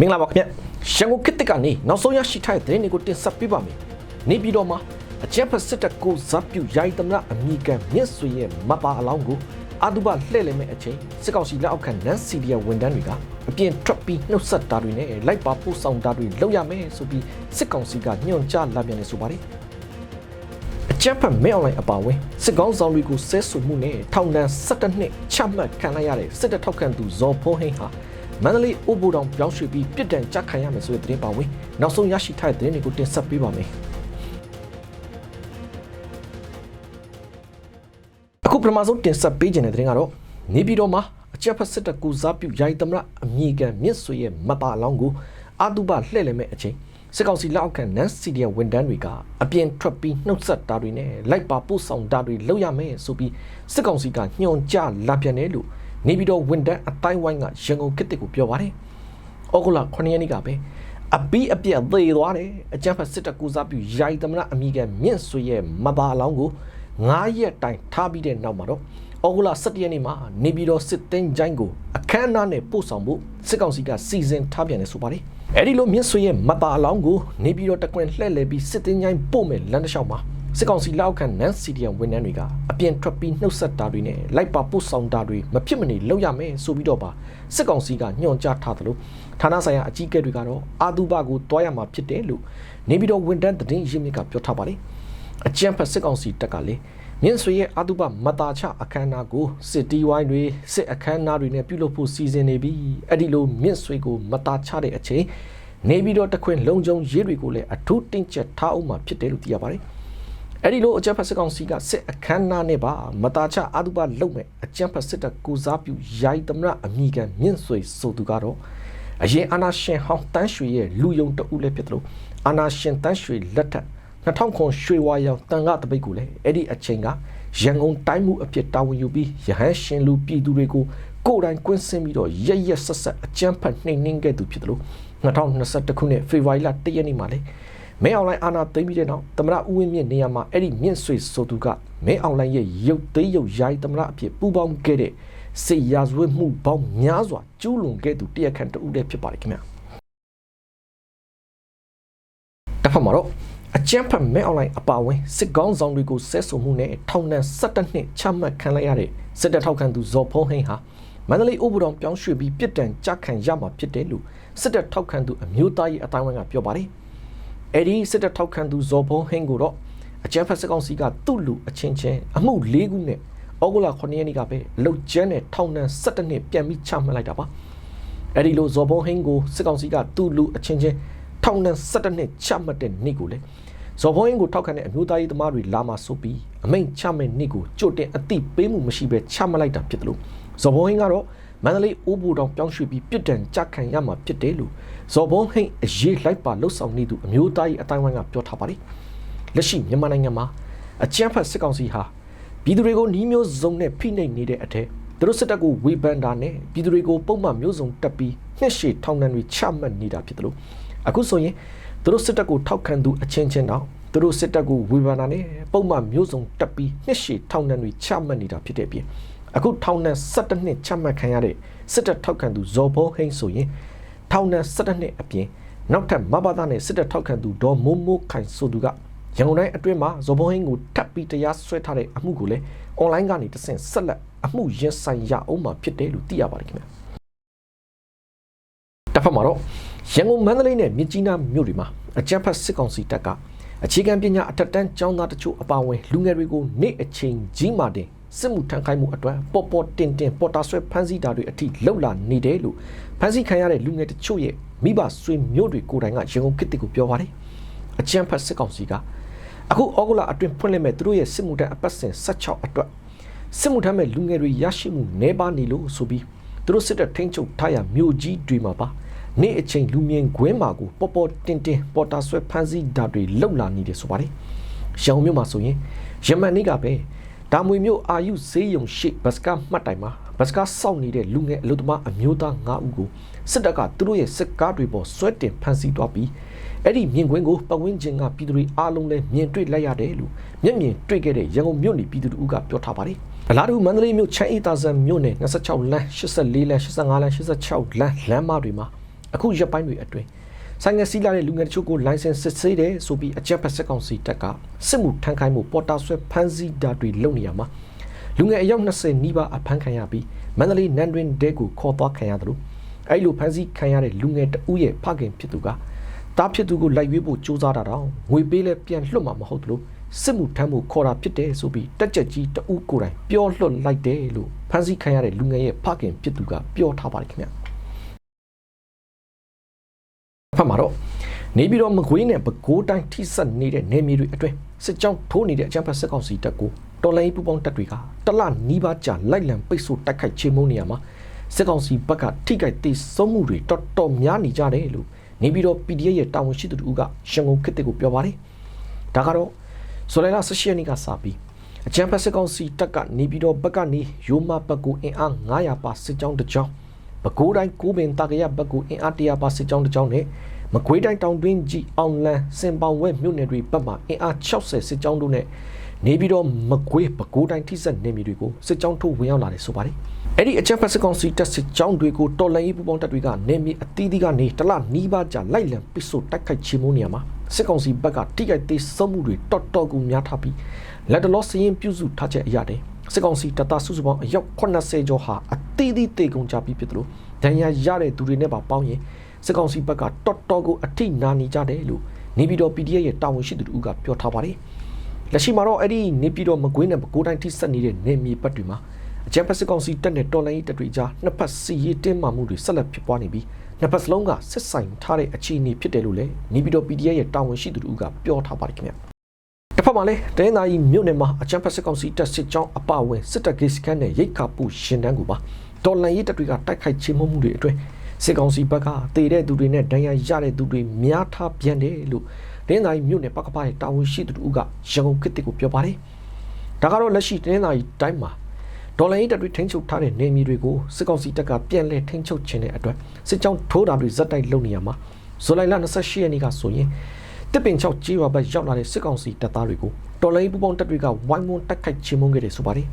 မင်္ဂလာပါခင်ဗျရန်ကုန်ခေတ်တစ်ကနေနောက်ဆုံးရရှိထားတဲ့သတင်းတွေကိုတင်ဆက်ပေးပါမယ်နေပြည်တော်မှာအကြက်ဖက်စစ်တပ်ကိုဇပ်ပြူယာယီသမရအမိကန်မြစ်ဆွေရဲ့မပါအလောင်းကိုအာတုဘလှည့်လည်မဲ့အချိန်စစ်ကောင်စီလက်အောက်ခံနန်းစီဒီယာဝန်တန်းတွေကအပြင်ထွက်ပြီးနှုတ်ဆက်တာတွေနဲ့လိုက်ပါပို့ဆောင်တာတွေလုပ်ရမယ်ဆိုပြီးစစ်ကောင်စီကညွှန်ကြားလာပြန်နေဆိုပါတယ်အကြက်ဖက်မဲအွန်လိုင်းအပါအဝင်စစ်ကောင်ဆောင်တွေကိုဆဲဆူမှုနဲ့ထောင်ဒဏ်17နှစ်ချမှတ်ခံလိုက်ရတဲ့စစ်တပ်ထောက်ခံသူဇော်ဖုံးဟိန်းဟာ မန္တလေးအိုဘူတောင်ပြောင်းရွှေ့ပြီးပြစ်ဒဏ်ကြခံရမယ်ဆိုတဲ့သတင်းပါဝင်နောက်ဆုံးရရှိထားတဲ့သတင်းတွေကိုတင်ဆက်ပေးပါမယ်အခုပထမဆုံးတင်ဆက်ပေးခြင်းတဲ့သတင်းကတော့နေပြည်တော်မှာအကြက်ဖက်စစ်တပ်ကူစားပြုယာယီသမရအမိကန်မြစ်ဆွေရဲ့မပါအလောင်းကိုအာတုဘလှည့်လည်မဲ့အချိန်စစ်ကောင်စီလက်အောက်ခံနန်းစီဒီယာဝန်တန်းတွေကအပြင်ထွက်ပြီးနှုတ်ဆက်တာတွေနဲ့လိုက်ပါပို့ဆောင်တာတွေလုပ်ရမယ်ဆိုပြီးစစ်ကောင်စီကညွှန်ကြားလာပြန်တယ်လို့ နေပြည်တော်ဝန်တန်းအတိုင်းဝိုင်းကရန်ကုန်ခေတ်ကိုပြောပါတယ်။ဩဂုတ်လ9ရက်နေ့ကပဲအပီးအပြက်သေးသွားတယ်အကြမ်းဖက်စစ်တပ်ကူစားပြုယာယီသမရအမိကန်မြင့်ဆွေရဲ့မပါအလောင်းကို9ရက်တိုင်ထားပြီးတဲ့နောက်မှာတော့ဩဂုတ်လ17ရက်နေ့မှာနေပြည်တော်စစ်တင်းချိုင်းကိုအခမ်းအနားနဲ့ပို့ဆောင်ဖို့စစ်ကောင်စီကစီစဉ်ထားပြန်တယ်ဆိုပါတယ်။အဲဒီလိုမြင့်ဆွေရဲ့မပါအလောင်းကိုနေပြည်တော်တကွင်လှည့်လည်ပြီးစစ်တင်းချိုင်းပို့မဲ့လမ်းတစ်လျှောက်မှာ စစ်ကောင်စီလောက်ခံနန်းစီဒီယံဝန်ထမ်းတွေကအပြင်ထွက်ပြီးနှုတ်ဆက်တာတွေနဲ့လိုက်ပါပို့ဆောင်တာတွေမဖြစ်မနေလုပ်ရမယ်ဆိုပြီးတော့ပါစစ်ကောင်စီကညွှန်ကြားထားသလိုဌာနဆိုင်ရာအကြီးအကဲတွေကတော့အာတူဘကိုတွားရမှာဖြစ်တယ်လို့နေပြည်တော်ဝန်ထမ်းသတင်းရင်းမြစ်ကပြောထားပါတယ်အကြံဖက်စစ်ကောင်စီတပ်ကလည်းမြင့်ဆွေရဲ့အာတုပမတာချအခမ်းအနားကိုစစ်တီဝိုင်းတွေစစ်အခမ်းအနားတွေနဲ့ပြုလုပ်ဖို့စီစဉ်နေပြီးအဲ့ဒီလိုမြင့်ဆွေကိုမတာချတဲ့အချိန်နေပြီးတော့တခွင်လုံခြုံရေးတွေကိုလည်းအထူးတင်းကျပ်ထားအောင်မှာဖြစ်တယ်လို့သိရပါတယ် အဲ့ဒီလိုအကြံဖက်စစ်ကောင်စီကစစ်အခမ်းအနားနဲ့ပါမတာချအာတုပလုံမဲ့အကြံဖက်စစ်တပ်ကိုစားပြုယာယီသမရအမိကန်မြင့်ဆွေဆိုသူကတော့အရင်အာနာရှင်ဟောင်းတန်းရွှေရဲ့လူယုံတအုပ်လည်းဖြစ်တယ်လို့အာနာရှင်တန်းရွှေလက်ထက်2000ခွန်ရွှေဝါရောင်တန်ခတပိတ်ကိုလည်းအဲ့ဒီအချိန်ကရန်ကုန်တိုင်းမှုအဖြစ်တာဝန်ယူပြီးရဟန်းရှင်လူပြည်သူတွေကိုကိုယ်တိုင်ကွင်းဆင်းပြီးတော့ရရက်ဆက်ဆက်အကြမ်းဖက်နှိမ်နှင်းခဲ့သူဖြစ်တယ်လို့2021ခုနှစ်ဖေဖော်ဝါရီလ1ရက်နေ့မှာလေ မဲအွန်လိုင်းအာနာသိမ်းပြီးတဲ့နောက်သမရဦးဝင်းမြင့်နေရာမှာအဲ့ဒီမြင့်ဆွေဆိုသူကမဲအွန်လိုင်းရဲ့ရုပ်သိမ်းရုပ်ယာယီသမရအဖြစ်ပူးပေါင်းခဲ့တဲ့စေရာဇဝတ်မှုပေါင်းများစွာကျူးလွန်ခဲ့သူတရက်ခန့်တူတည်းဖြစ်ပါတယ်ခင်ဗျာတစ်ဖက်မှာတော့အကြမ်းဖက်မဲအွန်လိုင်းအပါအဝင်စစ်ကောင်းဆောင်တွေကိုဆဲဆိုမှုနဲ့ထောင်ဒဏ်17နှစ်ချမှတ်ခံလိုက်ရတဲ့စစ်တပ်ထောက်ခံသူဇော်ဖုံးဟိန်းဟာမန္တလေးဥပဒေပြောင်းရွှေ့ပြီးပြစ်ဒဏ်ကြခံရမှာဖြစ်တယ်လို့စစ်တပ်ထောက်ခံသူအမျိုးသားရေးအတိုင်းအဝိုင်းကပြောပါတယ်။ အဲဒီစစ်တပ်ထောက်ခံသူဇော်ဖုံးဟိန်းကိုတော့အကြမ်းဖက်စစ်ကောင်စီကသူ့လူအချင်းချင်းအမှု၄ခုနဲ့ဩဂုတ်လ9ရက်နေ့ကပဲလှုပ်ကျန်းတဲ့ထောင်ဒဏ်17နှစ်ပြန်ပြီးချမှတ်လိုက်တာပါ။အဲဒီလိုဇော်ဖုံးဟိန်းကိုစစ်ကောင်စီကသူ့လူအချင်းချင်းထောင်ဒဏ်17နှစ်ချမှတ်တဲ့နေ့ကိုလေဇော်ဘုံအင်းကိုထောက်ခံတဲ့အမျိုးသားရေးသမားတွေလာမှဆိုပြီးအမိန့်ချမဲ့နေ့ကိုကြိုတင်အသိပေးမှုမရှိဘဲချမှတ်လိုက်တာဖြစ်တယ်လို့ဇော်ဘုံအင်းကတော့ မန္တလေးအိုးဘူတောင်ပြောင်းရွှေ့ပြီးပြစ်ဒဏ်ကြခံရမှာဖြစ်တယ်လို့ဇော်ဘုံဟိန်အရေးလိုက်ပါလှုပ်ဆောင်နေသူအမျိုးသားရေးအတိုင်းဝိုင်းကပြောထားပါတယ်လက်ရှိမြန်မာနိုင်ငံမှာအကြမ်းဖက်စစ်ကောင်စီဟာပြည်သူတွေကိုနှီးမျိုးစုံနဲ့ဖိနှိပ်နေတဲ့အထက်သူတို့စစ်တပ်ကိုဝေဖန်တာနဲ့ပြည်သူတွေကိုပုံမှန်မျိုးစုံတက်ပြီးနှစ်ရှည်ထောင်ဒဏ်တွေချမှတ်နေတာဖြစ်တယ်လို့အခုဆိုရင်သူတို့စစ်တပ်ကိုထောက်ခံသူအချင်းချင်းတော့သူတို့စစ်တပ်ကိုဝေဖန်တာနဲ့ပုံမှန်မျိုးစုံတက်ပြီးနှစ်ရှည်ထောင်ဒဏ်တွေချမှတ်နေတာဖြစ်တဲ့အပြင် အခုထောင်ဒဏ်17နှစ်ချမှတ်ခံရတဲ့စစ်တပ်ထောက်ခံသူဇော်ဘုံဟိန်းဆိုရင်ထောင်ဒဏ်17နှစ်အပြင်နောက်ထပ်မဘာသာနဲ့စစ်တပ်ထောက်ခံသူဒေါ်မိုးမိုးခိုင်ဆိုသူကရန်ကုန်တိုင်းအတွင်းမှာဇော်ဘုံဟိန်းကိုထပ်ပြီးတရားစွဲထားတဲ့အမှုကိုလည်းအွန်လိုင်းကနေတဆင့်ဆက်လက်အမှုရင်ဆိုင်ရအောင်မှာဖြစ်တယ်လို့သိရပါတယ်ခင်ဗျာတစ်ဖက်မှာတော့ရန်ကုန်မန္တလေးနဲ့မြစ်ကြီးနားမြို့တွေမှာအကြမ်းဖက်စစ်ကောင်စီတပ်ကအခြေခံပညာအထက်တန်းကျောင်းသားတချို့အပါအဝင်လူငယ်တွေကိုနေ့အချိန်ကြီးမှတင် စစ်မှုထမ်းခိုင်းမှုအတွက်ပေါ်ပေါ်တင်တင်ပေါ်တာဆွဲဖမ်းဆီးတာတွေအထိလှုပ်လာနေတယ်လို့ဖမ်းဆီးခံရတဲ့လူငယ်တချို့ရဲ့မိဘဆွေမျိုးတွေကိုယ်တိုင်ကရန်ကုန်ခေတ်ကိုပြောပါတယ်အကြမ်းဖက်စစ်ကောင်စီကအခုဩဂုတ်လအတွင်းဖွင့်လှစ်မဲ့သူတို့ရဲ့စစ်မှုထမ်းအပတ်စဉ်16အတွက်စစ်မှုထမ်းမဲ့လူငယ်တွေရရှိမှုနှဲပါနေလို့ဆိုပြီးသူတို့စစ်တပ်ထိန်းချုပ်ထားရမြို့ကြီးတွေမှာပါနေ့အချိန်လူမြင်ခွင်းမှာကိုပေါ်ပေါ်တင်တင်ပေါ်တာဆွဲဖမ်းဆီးတာတွေလှုပ်လာနေတယ်ဆိုပါတယ်။ရောင်မြို့မှာဆိုရင်ယမန်နေ့ကပဲ ဒါမွေမြို့အာယုဈေးရုံရှိဘတ်စကားမှတ်တိုင်မှာဘတ်စကားစောင့်နေတဲ့လူငယ်အလုသမားအမျိုးသား9ဦးကိုစစ်တပ်ကသူတို့ရဲ့စစ်ကားတွေပေါ်ဆွဲတင်ဖမ်းဆီးသွားပြီးအဲ့ဒီမြင်ကွင်းကိုပတ်ဝန်းကျင်ကပြည်သူတွေအားလုံးလည်းမြင်တွေ့လိုက်ရတယ်လို့မျက်မြင်တွေ့ခဲ့တဲ့ရန်ကုန်မြို့နေပြည်သူတို့ကပြောထားပါတယ်။အလားတူမန္တလေးမြို့ချမ်းအေးသာဇံမြို့နယ်26လမ်း84လမ်း85လမ်း86လမ်းလမ်းမတွေမှာအခုရက်ပိုင်းတွေအတွင်း ဆိုင်ငယ်စီးလာတဲ့လူငယ်တချို့ကိုလိုင်စင်စစ်ဆေးတယ်ဆိုပြီးအကြက်ဖက်စစ်ကောင်စီတပ်ကစစ်မှုထမ်းခိုင်းမှုပေါ်တာဆွဲဖမ်းဆီးတာတွေလုပ်နေရမှာလူငယ်အယောက်20နီးပါးအဖမ်းခံရပြီးမန္တလေးနန်တွင်တဲကိုခေါ်သွားခံရတယ်လို့အဲ့လိုဖမ်းဆီးခံရတဲ့လူငယ်တဦးရဲ့ဖခင်ဖြစ်သူကတားဖြစ်သူကိုလိုက်ရွေးဖို့ကြိုးစားတာတော့ငွေပေးလဲပြန်လွတ်မှာမဟုတ်ဘူးလို့စစ်မှုထမ်းမှုခေါ်တာဖြစ်တယ်ဆိုပြီးတက်ကြက်ကြီးတဦးကိုယ်တိုင်ပြောလွတ်လိုက်တယ်လို့ဖမ်းဆီးခံရတဲ့လူငယ်ရဲ့ဖခင်ဖြစ်သူကပြောထားပါတယ်ခင်ဗျ ဖတ်မှာတော့နေပြီးတော့မကွေးနဲ့ပဲခူးတိုင်းထိစပ်နေတဲ့နေမြေတွေအတွင်းစစ်ကြောင်းထိုးနေတဲ့အကြမ်းဖက်စစ်ကောင်စီတပ်ကိုတော်လိုင်းပူပေါင်းတပ်တွေကတလနီးပါးကြာလိုက်လံပိတ်ဆို့တိုက်ခိုက်ချေမှုန်းနေရမှာစစ်ကောင်စီဘက်ကထိခိုက်သေးဆုံးမှုတွေတော်တော်များနေကြတယ်လို့နေပြီးတော့ PDF ရဲ့တာဝန်ရှိသူတို့ကရန်ကုန်ခေတ်ကိုပြောပါတယ်ဒါကတော့ဆိုလိုင်လာ၁၈ရက်နေ့ကစပြီးအကြမ်းဖက်စစ်ကောင်စီတပ်ကနေပြီးတော့ဘက်ကနေရိုမာဘက်ကိုအင်အား900ပါစစ်ကြောင်းတစ်ကြောင်း ပဲခူးတိုင်းကိုပင်တာကရဘက်ကိုအင်အား100ပါစစ်ကြောင်းတစ်ကြောင်းနဲ့မကွေးတိုင်းတောင်တွင်းကြီးအောင်လန်းစင်ပေါင်ဝဲမြို့နယ်တွေဘက်မှအင်အား60စစ်ကြောင်းတို့နဲ့နေပြီးတော့မကွေးပဲခူးတိုင်းထိစပ်နေမြေတွေကိုစစ်ကြောင်းထိုးဝင်ရောက်လာတယ်ဆိုပါတယ်အဲ့ဒီအကြမ်းဖက်စစ်ကောင်စီတပ်စစ်ကြောင်းတွေကိုတော်လှန်ရေးပူးပေါင်းတပ်တွေကနေမြေအသီးသီးကနေတလနီးပါးကြာလိုက်လံပစ်ဆို့တိုက်ခိုက်ချေမှုနေရမှာစစ်ကောင်စီဘက်ကတိကျသေးစုံမှုတွေတော်တော်ကူများထားပြီးလက်တလောစရင်ပြုစုထားချက်အရာတဲ့စစ်ကောင်စီတပ်သားစုစုပေါင်းအယောက်80ကျော်ဟာအ သီးသီးတေကုန်ကြပြီးဖြစ်တယ်လို့ဒဏ်ရာရတဲ့သူတွေနဲ့ပါပေါင်းရင်စစ်ကောင်စီဘက်ကတော်တော်ကိုအထိနာနေကြတယ်လို့နေပြည်တော် PDF ရဲ့တာဝန်ရှိသူတို့ကပြောထားပါတယ်လက်ရှိမှာတော့အဲ့ဒီနေပြည်တော်မကွေးနဲ့ပဲခူးတိုင်းထိဆက်နေတဲ့နေမြေပတ်တွေမှာအကြံဖက်စစ်ကောင်စီတပ်နဲ့တော်လိုင်းရေးတပ်တွေကြားနှစ်ဖက်စီရေးတင်းမာမှုတွေဆက်လက်ဖြစ်ပွားနေပြီးနှစ်ဖက်စလုံးကစစ်ဆိုင်ထားတဲ့အခြေအနေဖြစ်တယ်လို့လည်းနေပြည်တော် PDF ရဲ့တာဝန်ရှိသူတို့ကပြောထားပါတယ်ခင်ဗျတစ်ဖက်မှာလည်းတိုင်းသားကြီးမြို့နယ်မှာအကြံဖက်စစ်ကောင်စီတပ်စစ်ကြောင်းအပအဝင်စစ်တပ်ဂိတ်စခန်းနဲ့ရိတ်ခါပူရှင်တန်းကိုပါ တော်လိုင်းရေးတပ်တွေကတိုက်ခိုက်ချေမှုမှုတွေအတွင်းစစ်ကောင်စီဘက်ကတည်တဲ့သူတွေနဲ့ဒဏ်ရာရတဲ့သူတွေများထားပြန်တယ်လို့တင်းသားကြီးမြို့နယ်ပကပရဲ့တာဝန်ရှိသူတို့ကရန်ကုန်ခေတ်ကိုပြောပါတယ်ဒါကတော့လက်ရှိတင်းသားကြီးတိုင်းမှာဒေါ်လာရေးတပ်တွေထိန်းချုပ်ထားတဲ့နေမြေတွေကိုစစ်ကောင်စီတပ်ကပြန်လည်ထိန်းချုပ်ခြင်းတဲ့အတွက်စစ်ကြောင်းထိုးတာတွေဇက်တိုက်လုပ်နေရမှာဇူလိုင်လ28ရက်နေ့ကဆိုရင်တစ်ပင်6ကြေးရွာဘက်ရောက်လာတဲ့စစ်ကောင်စီတပ်သားတွေကိုတော်လိုင်းပူပေါင်းတပ်တွေကဝိုင်းဝန်းတိုက်ခိုက်ချေမှုန်းခဲ့တယ်ဆိုပါတယ်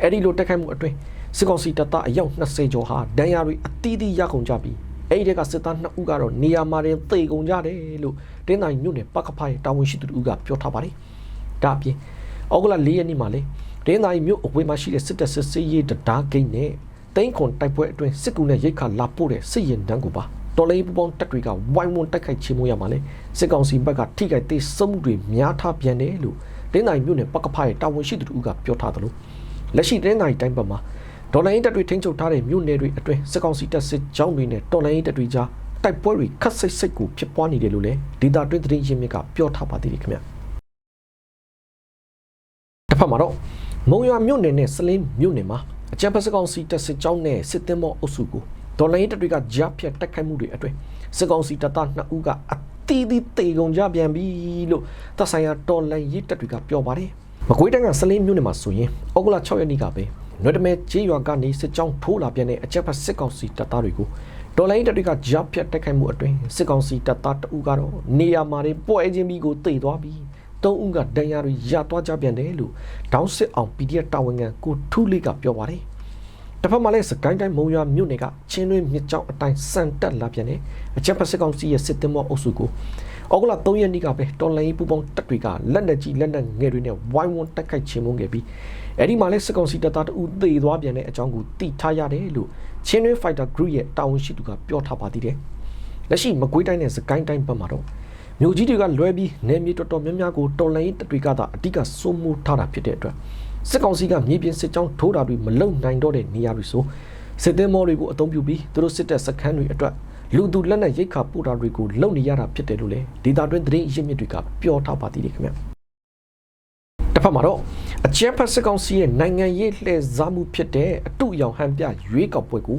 အဲ့ဒီလိုတိုက်ခိုက်မှုအတွင်း စစ်ကောင်စီတပ်သားအယောက်20ကျော်ဟာဒဏ်ရာတွေအသီးသီးရကုန်ကြပြီးအဲ့ဒီကစစ်သား2ဦးကတော့နေရာမှာတင်သေကုန်ကြတယ်လို့တင်းတိုင်းမြို့နယ်ပကဖားရဲ့တာဝန်ရှိသူတို့ကပြောထားပါတယ်ဒါအပြင်ဩဂုတ်လ4ရက်နေ့မှာလေဒင်းသားမြို့အဝေးမှာရှိတဲ့စစ်တပ်စစ်စေးရေးတရားဂိတ်နဲ့တိန်းခွန်တိုက်ပွဲအတွင်းစစ်ကူနဲ့ရိတ်ခါလာပို့တဲ့စစ်ရင်တန်းကိုပါတော်လေးပူပေါင်းတပ်တွေကဝိုင်းဝန်းတိုက်ခိုက်ချေမှုရမှာလေစစ်ကောင်စီဘက်ကထိခိုက်သေးစုံမှုတွေများထားပြန်တယ်လို့ဒင်းသားမြို့နယ်ပကဖားရဲ့တာဝန်ရှိသူတို့ကပြောထားသလိုလက်ရှိဒင်းသားတိုင်းဘက်မှာ ဒေါ်လာရင်းတပ်တွေထိန်းချုပ်ထားတဲ့မြို့နယ်တွေအတွင်းစစ်ကောင်စီတပ်စစ်ကြောင်းတွေနဲ့တော်လိုင်းရင်းတပ်တွေကြားတိုက်ပွဲတွေခတ်ဆိတ်ဆိတ်ကိုဖြစ်ပွားနေတယ်လို့လည်းဒေတာတွင်းသတင်းရင်းမြစ်ကပြောထားပါသေးတယ်ခင်ဗျတစ်ဖက်မှာတော့မုံရွာမြို့နယ်နဲ့စလင်းမြို့နယ်မှာအကြံဖက်စစ်ကောင်စီတပ်စစ်ကြောင်းနဲ့စစ်သည်မောအုပ်စုကိုဒေါ်လာရင်းတပ်တွေကကြားဖြတ်တိုက်ခိုက်မှုတွေအတွင်းစစ်ကောင်စီတပ်သား2ဦးကအတီးတီးတေကုန်ကြပြန်ပြီလို့သက်ဆိုင်ရာတော်လိုင်းရင်းတပ်တွေကပြောပါတယ်မကွေးတိုင်းကစလင်းမြို့နယ်မှာဆိုရင်ဩဂုတ်လ6ရက်နေ့ကပဲ နွေတမဲကြေးရွာကနေစစ်ကြောင်းထိုးလာပြန်တဲ့အကြက်ဖက်စစ်ကောင်စီတပ်သားတွေကိုဒေါ်လာရင်းတပ်တွေကကြားဖြတ်တိုက်ခိုက်မှုအတွင်းစစ်ကောင်စီတပ်သားတအူကတော့နေရာမှာပွဲချင်းပြီးကိုတိတ်သွားပြီးသုံးဦးကဒဏ်ရာတွေရသွားကြပြန်တယ်လို့ဒေါင်းစစ်အောင် PDF တာဝန်ခံကိုထူးလေးကပြောပါတယ်တစ်ဖက်မှာလည်းစကိုင်းတိုင်းမုံရွာမြို့နယ်ကချင်းတွင်းမြစ်ကြောင်းအတိုင်းစံတက်လာပြန်တဲ့အကြက်ဖက်စစ်ကောင်စီရဲ့စစ်သည်မောအုပ်စုကို ဩဂုတ်လ3ရက်နေ့ကပဲတော်လိုင်းပူပေါင်းတပ်တွေကလက်နက်ကြီးလက်နက်ငယ်တွေနဲ့ဝိုင်းဝန်းတိုက်ခိုက်ချေမှုန်းခဲ့ပြီးအဲ့ဒီမှာလဲစစ်ကောင်စီတပ်သားတအူသေသွားပြန်တဲ့အကြောင်းကိုသိထားရတယ်လို့ချင်းတွင်း Fighter Group ရဲ့တာဝန်ရှိသူကပြောထားပါသေးတယ်လက်ရှိမကွေးတိုင်းနဲ့စကိုင်းတိုင်းဘက်မှာတော့မြို့ကြီးတွေကလွဲပြီးနယ်မြေတော်တော်များများကိုတော်လိုင်းတပ်တွေကသာအဓိကစိုးမိုးထားတာဖြစ်တဲ့အတွက်စစ်ကောင်စီကမြေပြင်စစ်ကြောင်းထိုးတာတွေမလုံနိုင်တော့တဲ့နေရာတွေဆိုစစ်သည်မော်တွေကိုအသုံးပြုပြီးသူတို့စစ်တပ်စခန်းတွေအတွက် လူသူလက်နက်ရိတ်ခါပို့တာတွေကိုလုံနေရတာဖြစ်တယ်လို့လေဒေတာတွင်သတင်းရင်းမြစ်တွေကပြောထားပါသေးတယ်ခင်ဗျတစ်ဖက်မှာတော့အချမ်းဖက်စစ်ကောင်စီရဲ့နိုင်ငံရေးလှည့်စားမှုဖြစ်တဲ့အတုအယောင်ဟန်ပြရွေးကောက်ပွဲကို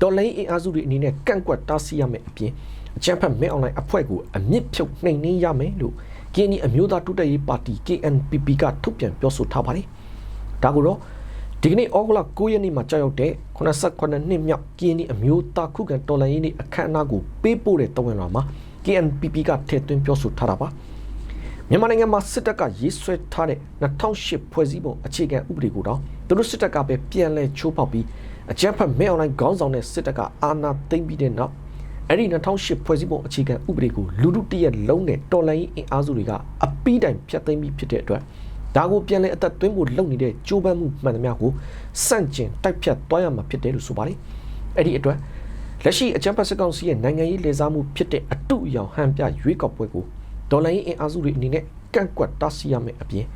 တော်လိုင်းအင်အားစုတွေအနေနဲ့ကန့်ကွက်တားဆီးရမယ်အပြင်အချမ်းဖက်မဲအွန်လိုင်းအဖွဲ့ကိုအမြင့်ဖြုတ်နှိမ်နင်းရမယ်လို့ KNY အမျိုးသားတိုးတက်ရေးပါတီ KNPP ကထုတ်ပြန်ပြောဆိုထားပါတယ်ဒါကိုတော့ ဒီကနေ့ဩဂုတ်လ9ရက်နေ့မှာကြောက်ရောက်တဲ့89နှစ်မြောက် KNY အမျိုးသားခုခံတော်လှန်ရေးနေ့အခမ်းအနားကိုပေးပို့တဲ့တဝန်လာမှာ KNPP ကထည့်သွင်းပြောဆိုထားတာပါမြန်မာနိုင်ငံမှာစစ်တပ်ကရေးဆွဲထားတဲ့2008ဖွဲ့စည်းပုံအခြေခံဥပဒေကိုတော့သူတို့စစ်တပ်ကပဲပြန်လည်ချိုးဖောက်ပြီးအကြမ်းဖက်မဲအွန်လိုင်းခေါင်းဆောင်တဲ့စစ်တပ်ကအာဏာသိမ်းပြီးတဲ့နောက်အဲ့ဒီ2008ဖွဲ့စည်းပုံအခြေခံဥပဒေကိုလူထုတရက်လုံးနဲ့တော်လှန်ရေးအင်အားစုတွေကအပီးတိုင်ဖျက်သိမ်းပြီးဖြစ်တဲ့အတွက် ဒါကိုပြန်လည်အသက်သွင်းဖို့လုပ်နေတဲ့ကြိုးပမ်းမှုမှန်သမျှကိုစန့်ကျင်တိုက်ဖြတ်သွားရမှာဖြစ်တယ်လို့ဆိုပါတယ်။အဲ့ဒီအတွက်လက်ရှိအကြံဖတ်စကောင်စီရဲ့နိုင်ငံရေးလေစားမှုဖြစ်တဲ့အတုအယောင်ဟန်ပြရွေးကောက်ပွဲကိုဒေါ်လာရေးအင်အားစုတွေအနေနဲ့ကန့်ကွက်တားဆီးရမယ်အပြင်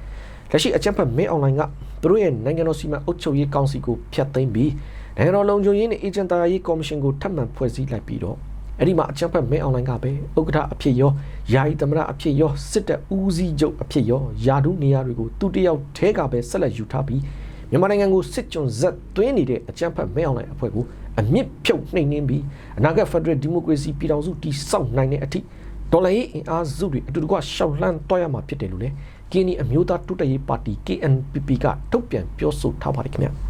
လက်ရှိအကြံဖတ်မင်းအွန်လိုင်းကသူတို့ရဲ့နိုင်ငံတော်စီမံအုပ်ချုပ်ရေးကောင်စီကိုဖျက်သိမ်းပြီးနိုင်ငံတော်လုံခြုံရေးနဲ့အေဂျင်တာရေးကော်မရှင်ကိုထပ်မံဖွဲ့စည်းလိုက်ပြီးတော့ အဲ့ဒီမှာအကြံဖတ်မင်းအွန်လိုင်းကပဲဥက္ကဋ္ဌအဖြစ်ရောယာယီသမရအဖြစ်ရောစစ်တပ်ဦးစီးချုပ်အဖြစ်ရောယာဒုနေရာတွေကိုသူတယောက်ထဲကပဲဆက်လက်ယူထားပြီးမြန်မာနိုင်ငံကိုစစ်ကြုံဇက်သွင်းနေတဲ့အကြံဖတ်မင်းအွန်လိုင်းအဖွဲ့ကိုအမြင့်ဖြုတ်နှိမ်နှင်းပြီးအနာဂတ်ဖက်ဒရယ်ဒီမိုကရေစီပြည်ထောင်စုတည်ဆောက်နိုင်တဲ့အထိဒေါ်လာရေးအင်အားစုတွေအတူတကွရှောက်လှမ်းတွားရမှာဖြစ်တယ်လို့လည်းကင်းနီအမျိုးသားတိုးတက်ရေးပါတီ KNPP ကထုတ်ပြန်ပြောဆိုထားပါတယ်ခင်ဗျာ